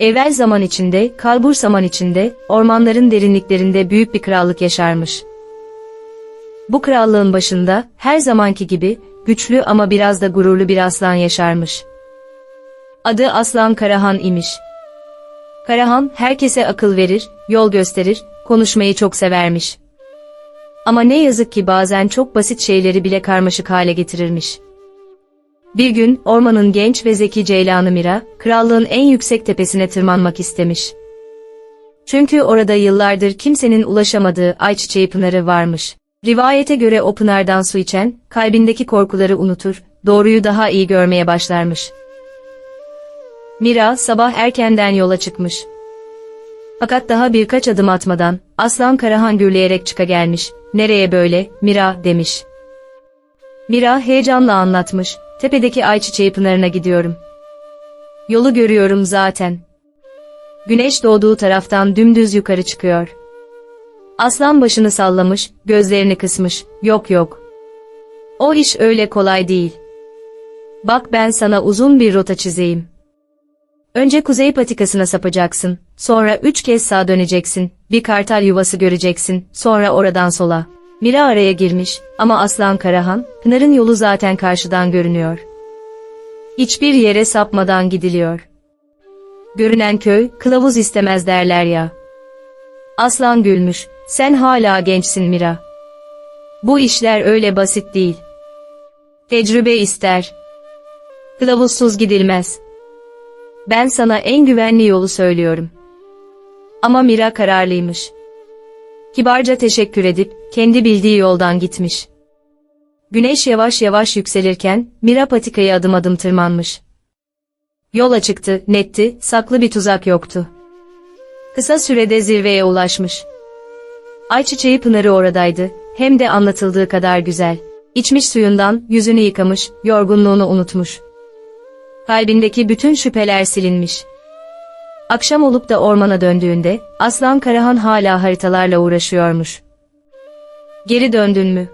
Evvel zaman içinde, kalbur zaman içinde, ormanların derinliklerinde büyük bir krallık yaşarmış. Bu krallığın başında, her zamanki gibi, güçlü ama biraz da gururlu bir aslan yaşarmış. Adı Aslan Karahan imiş. Karahan, herkese akıl verir, yol gösterir, konuşmayı çok severmiş. Ama ne yazık ki bazen çok basit şeyleri bile karmaşık hale getirirmiş. Bir gün ormanın genç ve zeki ceylanı Mira, krallığın en yüksek tepesine tırmanmak istemiş. Çünkü orada yıllardır kimsenin ulaşamadığı ayçiçeği pınarı varmış. Rivayete göre o pınardan su içen, kalbindeki korkuları unutur, doğruyu daha iyi görmeye başlarmış. Mira sabah erkenden yola çıkmış. Fakat daha birkaç adım atmadan, Aslan Karahan gürleyerek çıka gelmiş. Nereye böyle, Mira, demiş. Mira heyecanla anlatmış. Tepedeki ayçiçeği pınarına gidiyorum. Yolu görüyorum zaten. Güneş doğduğu taraftan dümdüz yukarı çıkıyor. Aslan başını sallamış, gözlerini kısmış. Yok yok. O iş öyle kolay değil. Bak ben sana uzun bir rota çizeyim. Önce kuzey patikasına sapacaksın, sonra üç kez sağa döneceksin, bir kartal yuvası göreceksin, sonra oradan sola. Mira araya girmiş ama Aslan Karahan, Pınar'ın yolu zaten karşıdan görünüyor. Hiçbir yere sapmadan gidiliyor. Görünen köy, kılavuz istemez derler ya. Aslan gülmüş, sen hala gençsin Mira. Bu işler öyle basit değil. Tecrübe ister. Kılavuzsuz gidilmez. Ben sana en güvenli yolu söylüyorum. Ama Mira kararlıymış. Kibarca teşekkür edip, kendi bildiği yoldan gitmiş. Güneş yavaş yavaş yükselirken, Mira patikayı adım adım tırmanmış. Yol açıktı, netti, saklı bir tuzak yoktu. Kısa sürede zirveye ulaşmış. Ayçiçeği pınarı oradaydı, hem de anlatıldığı kadar güzel. İçmiş suyundan, yüzünü yıkamış, yorgunluğunu unutmuş. Kalbindeki bütün şüpheler silinmiş. Akşam olup da ormana döndüğünde, Aslan Karahan hala haritalarla uğraşıyormuş. Geri döndün mü?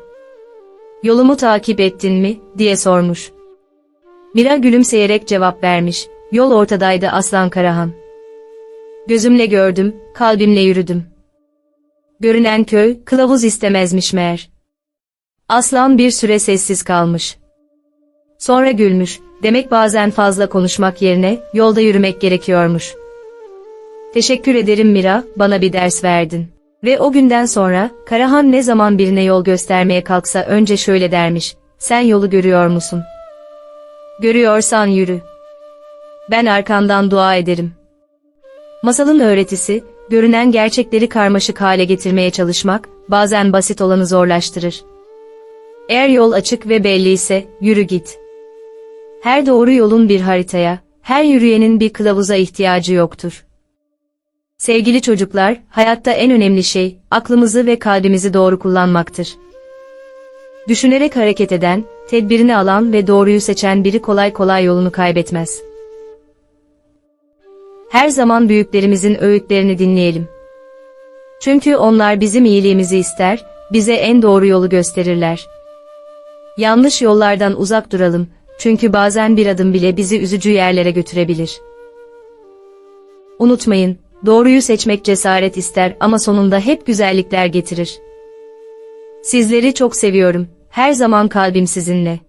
Yolumu takip ettin mi, diye sormuş. Mira gülümseyerek cevap vermiş, yol ortadaydı Aslan Karahan. Gözümle gördüm, kalbimle yürüdüm. Görünen köy, kılavuz istemezmiş meğer. Aslan bir süre sessiz kalmış. Sonra gülmüş, demek bazen fazla konuşmak yerine, yolda yürümek gerekiyormuş. Teşekkür ederim Mira, bana bir ders verdin. Ve o günden sonra, Karahan ne zaman birine yol göstermeye kalksa önce şöyle dermiş, sen yolu görüyor musun? Görüyorsan yürü. Ben arkandan dua ederim. Masalın öğretisi, görünen gerçekleri karmaşık hale getirmeye çalışmak, bazen basit olanı zorlaştırır. Eğer yol açık ve belli ise, yürü git. Her doğru yolun bir haritaya, her yürüyenin bir kılavuza ihtiyacı yoktur. Sevgili çocuklar, hayatta en önemli şey, aklımızı ve kalbimizi doğru kullanmaktır. Düşünerek hareket eden, tedbirini alan ve doğruyu seçen biri kolay kolay yolunu kaybetmez. Her zaman büyüklerimizin öğütlerini dinleyelim. Çünkü onlar bizim iyiliğimizi ister, bize en doğru yolu gösterirler. Yanlış yollardan uzak duralım, çünkü bazen bir adım bile bizi üzücü yerlere götürebilir. Unutmayın, doğruyu seçmek cesaret ister ama sonunda hep güzellikler getirir. Sizleri çok seviyorum, her zaman kalbim sizinle.